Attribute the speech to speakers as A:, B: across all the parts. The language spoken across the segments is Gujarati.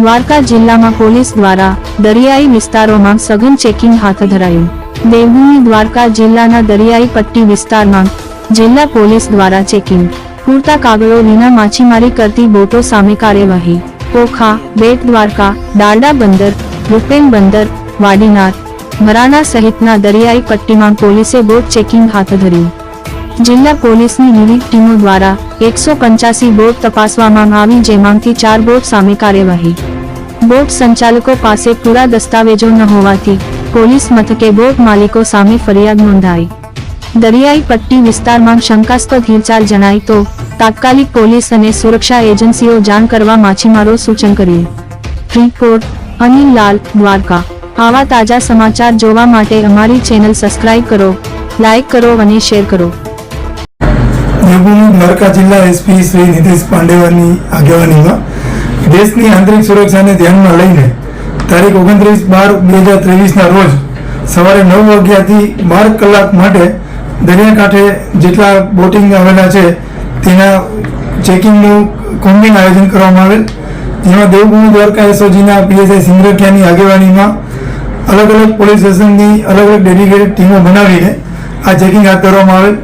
A: દ્વારકા જિલ્લામાં પોલીસ દ્વારા દરિયાઈ વિસ્તારોમાં સઘન ચેકિંગ હાથ ધરાયું. દેવભૂમિ દ્વારકા જિલ્લાના દરિયાઈ પટ્ટી વિસ્તારમાં જિલ્લા પોલીસ દ્વારા ચેકિંગ. પૂરતા કાગળો વિના માછીમારી કરતી બોટો સામે કાર્યવાહી. ઓખા, બેટ દ્વારકા દારડા બંદર રૂપેન બંદર, વાડીનાર મરાના સહિતના દરિયાઈ પટ્ટીમાં પોલીસે બોટ ચેકિંગ હાથ ધર્યું. જિલ્લા પોલીસની વિવિધ ટીમો દ્વારા એકસો પંચ્યાસી બોટ તપાસવામાં આવી જેમાંથી ચાર બોટ સામે કાર્યવાહી. બોટ સંચાલકો પાસે પૂરા દસ્તાવેજો ન હોવાથી પોલીસ મથકે બોટ માલિકો સામે ફરિયાદ નોંધાઈ. દરિયાઈ પટ્ટી વિસ્તારમાં શંકાસ્પદ હિલચાલ જણાય તો તાત્કાલિક પોલીસ અને સુરક્ષા એજન્સીઓ જાણ કરવા માછીમારો સૂચન કર્યું. ફ્રીપોર્ટ અનિલ લાલ, દ્વારકા. આવા તાજા સમાચાર જોવા માટે અમારી ચેનલ સબસ્ક્રાઇબ કરો, લાઇક કરો અને શેર કરો.
B: દ્વારકા જિલ્લા એસપી શ્રી નીતિશ પાંડેવાની આગેવાનીમાં દેશની આંતરિક સુરક્ષાને ધ્યાનમાં લઈને તારીખ ઓગણત્રીસ બાર બે હજાર ત્રેવીસના રોજ સવારે નવ વાગ્યાથી બાર કલાક માટે દરિયાકાંઠે જેટલા બોટિંગ આવેલા છે, તેના ચેકિંગનું કોમ્બિંગ આયોજન કરવામાં આવેલ. જેમાં દેવભૂમિ દ્વારકા એસઓજીના પીએસઆઈ સિંગરખિયાની આગેવાનીમાં અલગ અલગ પોલીસ સ્ટેશનની અલગ અલગ ડેડિકેટેડ ટીમો બનાવીને આ ચેકિંગ હાથ ધરવામાં આવેલ.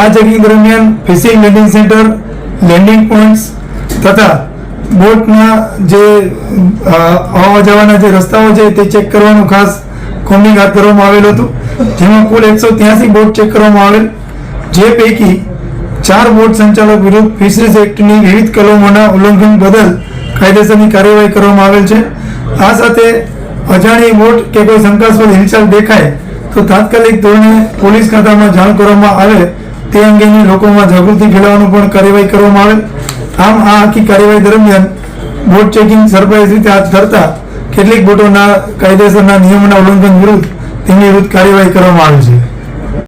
B: આ ચેકિંગ દરમિયાન fishing landing centre, landing points તથા બોટના જે આવવા જવાના જે રસ્તાઓ છે તે ચેક કરવાનું ખાસ કોમ્બિંગ હાથ ધરવામાં આવેલું હતું. જેમાં કુલ એકસો ત્યાસી બોટ ચેક કરવામાં આવેલ. જે પૈકી ચાર બોટ સંચાલક વિરુદ્ધ ફિશરીઝ એક્ટની વિવિધ કલમોના ઉલ્લંઘન બદલ કાયદેસરની કાર્યવાહી કરવામાં આવેલ છે. આ સાથે અજાણી બોટ કે કોઈ શંકાસ્પદ હિલચાલ દેખાય તો તાત્કાલિક ધોરણે પોલીસ ખાતામાં જાણ કરવામાં આવે તે અંગેની લોકોમાં જાગૃતિ ફેલાવવાનું પણ કાર્યવાહી કરવામાં આવે આમ આ આખી કાર્યવાહી દરમિયાન બોટ ચેકિંગ સરપ્રાઇઝ રીતે હાથ ધરતા કેટલીક બોટોના કાયદેસરના નિયમોના ઉલ્લંઘન વિરુદ્ધ તેમની વિરુદ્ધ કાર્યવાહી કરવામાં આવી છે.